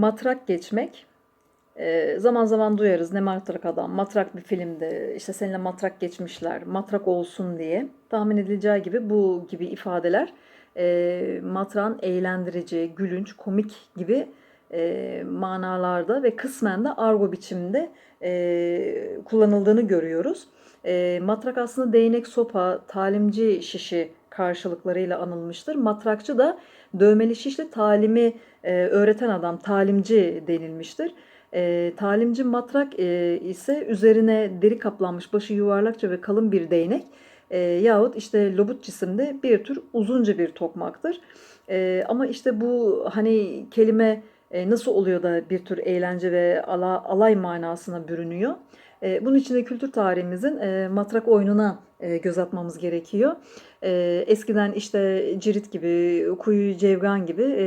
matrak geçmek. Ee, zaman zaman duyarız ne matrak adam, matrak bir filmde, işte seninle matrak geçmişler, matrak olsun diye. Tahmin edileceği gibi bu gibi ifadeler e, matran eğlendirici, gülünç, komik gibi e, manalarda ve kısmen de argo biçiminde e, kullanıldığını görüyoruz. E, matrak aslında değnek, sopa, talimci şişi karşılıklarıyla anılmıştır. Matrakçı da dövmeli şişle talimi e, öğreten adam, talimci denilmiştir. E, talimci matrak e, ise üzerine deri kaplanmış, başı yuvarlakça ve kalın bir değnek e, yahut işte lobut cisimde bir tür uzunca bir tokmaktır. E, ama işte bu hani kelime e, nasıl oluyor da bir tür eğlence ve ala, alay manasına bürünüyor? E, bunun için de kültür tarihimizin e, matrak oyununa e, göz atmamız gerekiyor. E, eskiden işte cirit gibi, kuyu cevgan gibi e,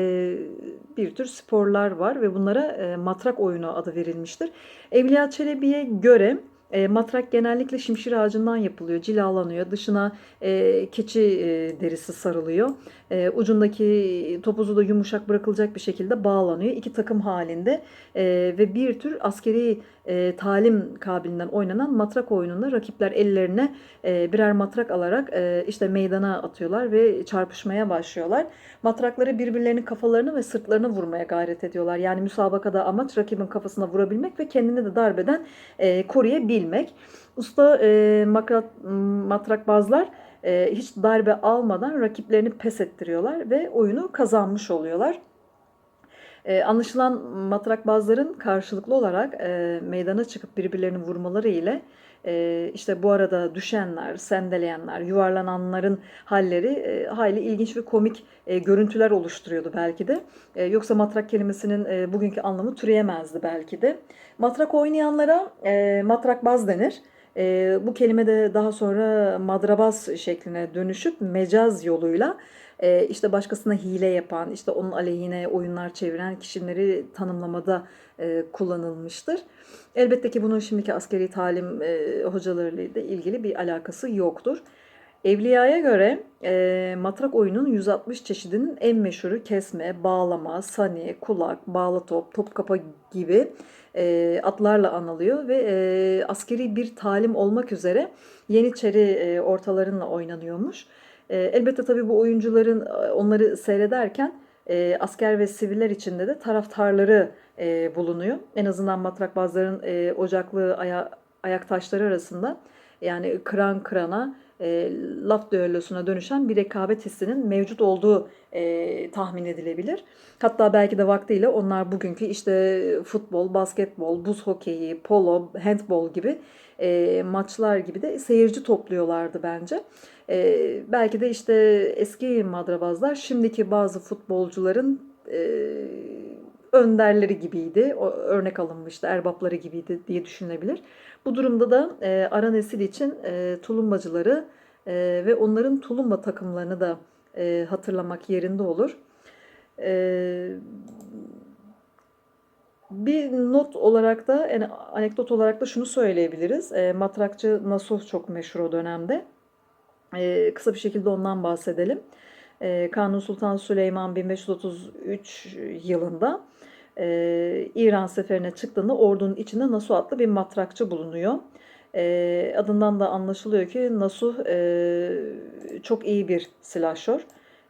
bir tür sporlar var ve bunlara matrak oyunu adı verilmiştir. Evliya Çelebi'ye göre e, matrak genellikle şimşir ağacından yapılıyor, cilalanıyor. Dışına e, keçi e, derisi sarılıyor. E, ucundaki topuzu da yumuşak bırakılacak bir şekilde bağlanıyor. İki takım halinde e, ve bir tür askeri e, talim kabilinden oynanan matrak oyununda rakipler ellerine e, birer matrak alarak e, işte meydana atıyorlar ve çarpışmaya başlıyorlar. Matrakları birbirlerinin kafalarını ve sırtlarını vurmaya gayret ediyorlar. Yani müsabakada amaç rakibin kafasına vurabilmek ve kendini de darbeden e, koruyabilmek. Usta e, makrat, matrakbazlar e, hiç darbe almadan rakiplerini pes ettiriyorlar ve oyunu kazanmış oluyorlar. E, anlaşılan matrakbazların karşılıklı olarak e, meydana çıkıp birbirlerini vurmaları ile e, işte bu arada düşenler, sendeleyenler, yuvarlananların halleri e, hayli ilginç ve komik e, görüntüler oluşturuyordu belki de. E, yoksa matrak kelimesinin e, bugünkü anlamı türeyemezdi belki de. Matrak oynayanlara e, matrakbaz denir. E, bu kelime de daha sonra madrabaz şekline dönüşüp mecaz yoluyla e, işte başkasına hile yapan, işte onun aleyhine oyunlar çeviren kişileri tanımlamada e, kullanılmıştır. Elbette ki bunun şimdiki askeri talim e, hocalarıyla ilgili bir alakası yoktur. Evliya'ya göre e, matrak oyunun 160 çeşidinin en meşhuru kesme, bağlama, sani, kulak, bağlı top, top kapa gibi e, atlarla anılıyor ve e, askeri bir talim olmak üzere Yeniçeri e, ortalarınla oynanıyormuş. E, elbette tabii bu oyuncuların e, onları seyrederken e, asker ve siviller içinde de taraftarları e, bulunuyor. En azından matrakbazların e, ocaklı aya, ayak taşları arasında yani kıran kırana e, laf düellosuna dönüşen bir rekabet hissinin mevcut olduğu e, tahmin edilebilir. Hatta belki de vaktiyle onlar bugünkü işte futbol, basketbol, buz hokeyi, polo, handbol gibi e, maçlar gibi de seyirci topluyorlardı bence. E, belki de işte eski madrabazlar şimdiki bazı futbolcuların e, önderleri gibiydi. O örnek alınmıştı, erbapları gibiydi diye düşünülebilir. Bu durumda da e, ara nesil için e, tulumbacıları e, ve onların tulumba takımlarını da e, hatırlamak yerinde olur. E, bir not olarak da, yani anekdot olarak da şunu söyleyebiliriz. E, matrakçı Nasuh çok meşhur o dönemde. E, kısa bir şekilde ondan bahsedelim. E, Kanuni Sultan Süleyman 1533 yılında e, İran seferine çıktığında ordunun içinde Nasuh adlı bir matrakçı bulunuyor. E, adından da anlaşılıyor ki Nasuh e, çok iyi bir silahşör.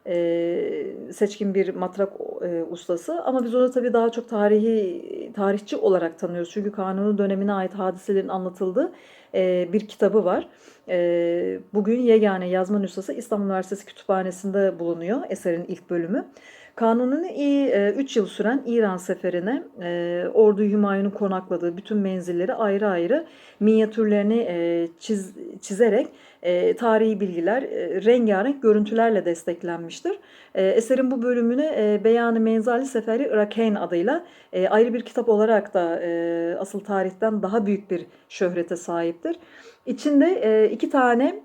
E, seçkin bir matrak e, ustası ama biz onu tabii daha çok tarihi tarihçi olarak tanıyoruz. Çünkü Kanuni dönemine ait hadiselerin anlatıldığı e, bir kitabı var. E, bugün yegane yazma nüshası İstanbul Üniversitesi Kütüphanesi'nde bulunuyor eserin ilk bölümü. Kanun'un 3 yıl süren İran seferine e, Ordu Hümayun'un konakladığı bütün menzilleri ayrı ayrı minyatürlerini e, çiz, çizerek e, tarihi bilgiler e, rengarenk görüntülerle desteklenmiştir. E, eserin bu bölümünü e, Beyanı Menzali Seferi Irakeyn adıyla e, ayrı bir kitap olarak da e, asıl tarihten daha büyük bir şöhrete sahiptir. İçinde e, iki tane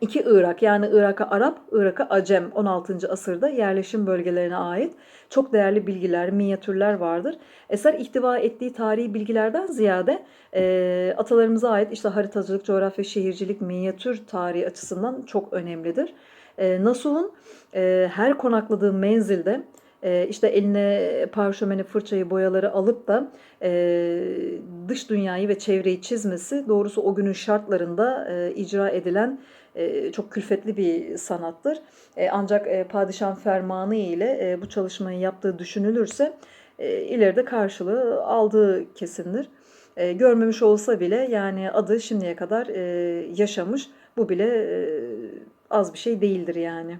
İki Irak yani Irak'a Arap, Irak'a Acem 16. asırda yerleşim bölgelerine ait çok değerli bilgiler, minyatürler vardır. Eser ihtiva ettiği tarihi bilgilerden ziyade e, atalarımıza ait işte haritacılık, coğrafya, şehircilik, minyatür tarihi açısından çok önemlidir. E, Nasuh'un e, her konakladığı menzilde e, işte eline parşömeni, fırçayı, boyaları alıp da e, dış dünyayı ve çevreyi çizmesi doğrusu o günün şartlarında e, icra edilen e, çok külfetli bir sanattır. Ancak e, padişahın fermanı ile bu çalışmayı yaptığı düşünülürse ileride karşılığı aldığı kesindir. Görmemiş olsa bile yani adı şimdiye kadar yaşamış. Bu bile az bir şey değildir yani.